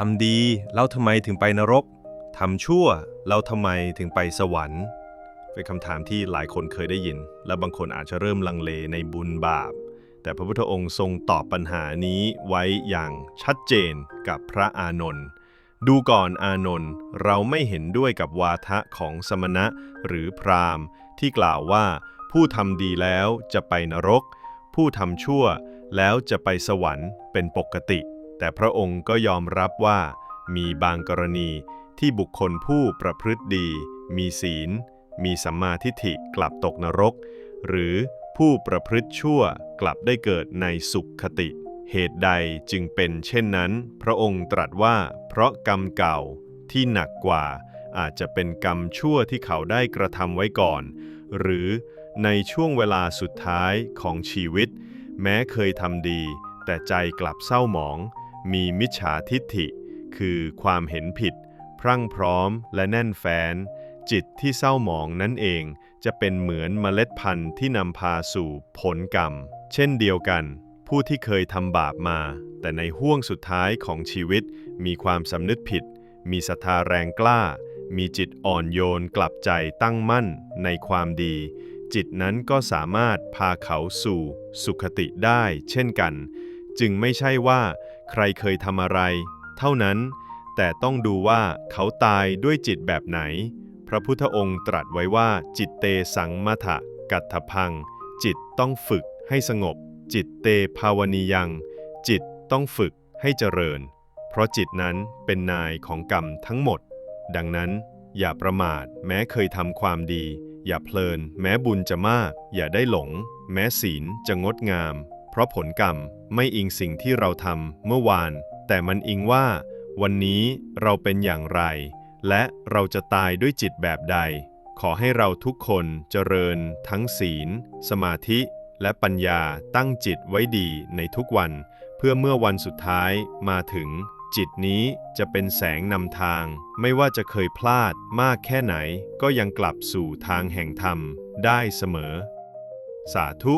ทำดีแล้วทำไมถึงไปนรกทำชั่วแล้วทำไมถึงไปสวรรค์ เป็นคำถามที่หลายคนเคยได้ยิน และบางคนอาจจะเริ่มลังเลในบุญบาป แต่พระพุทธองค์ทรงตอบปัญหานี้ไว้อย่างชัดเจนกับพระอานนท์ดูก่อนอานนท์เราไม่เห็นด้วยกับวาทะของสมณะหรือพราหมณ์ ที่กล่าวว่าผู้ทำดีแล้วจะไปนรก ผู้ทำชั่วแล้วจะไปสวรรค์เป็นปกติ แต่พระองค์ก็ยอมรับว่ามีบางกรณีที่บุคคลผู้ประพฤติดี มีศีล มีสัมมาทิฏฐิกลับตกนรก หรือผู้ประพฤติชั่วกลับได้เกิดในสุขคติ เหตุใดจึงเป็นเช่นนั้น พระองค์ตรัสว่าเพราะกรรมเก่าที่หนักกว่า อาจจะเป็นกรรมชั่วที่เขาได้กระทำไว้ก่อน หรือในช่วงเวลาสุดท้ายของชีวิต แม้เคยทำดี แต่ใจกลับเศร้าหมอง มีมิจฉาทิฏฐิ คือความเห็นผิด พรั่งพร้อมและแน่นแฟ้น จิตที่เศร้าหมองนั่นเองจะเป็นเหมือนเมล็ดพันธุ์ที่นำพาสู่ผลกรรม เช่นเดียวกัน ผู้ที่เคยทำบาปมา แต่ในห่วงสุดท้ายของชีวิต มีความสำนึกผิด มีศรัทธาแรงกล้า มีจิตอ่อนโยนกลับใจตั้งมั่นในความดี จิตนั้นก็สามารถพาเขาสู่สุขติได้เช่นกัน จึงไม่ใช่ว่า ใครเคยทำอะไร เท่านั้น แต่ต้องดูว่าเขาตายด้วยจิตแบบไหน พระพุทธองค์ตรัสไว้ว่า จิตเตสังมถะกัตถพัง จิตต้องฝึกให้สงบ จิตเตภาวนียัง จิตต้องฝึกให้เจริญ เพราะจิตนั้นเป็นนายของกรรมทั้งหมด ดังนั้น อย่าประมาทแม้เคยทำความดี อย่าเพลิน แม้บุญจะมาก อย่าได้หลง แม้ศีลจะงดงาม ราะผลกรรมไม่อิงสิ่งที่เราทำเมื่อวาน แต่มันอิงว่า วันนี้เราเป็นอย่างไร และเราจะตายด้วยจิตแบบใด ขอให้เราทุกคนเจริญ ทั้งศีล สมาธิ และปัญญาตั้งจิตไว้ดีในทุกวัน เพื่อเมื่อวันสุดท้ายมาถึง จิตนี้จะเป็นแสงนำทาง ไม่ว่าจะเคยพลาดมากแค่ไหน ก็ยังกลับสู่ทางแห่งธรรมได้เสมอ สาธุ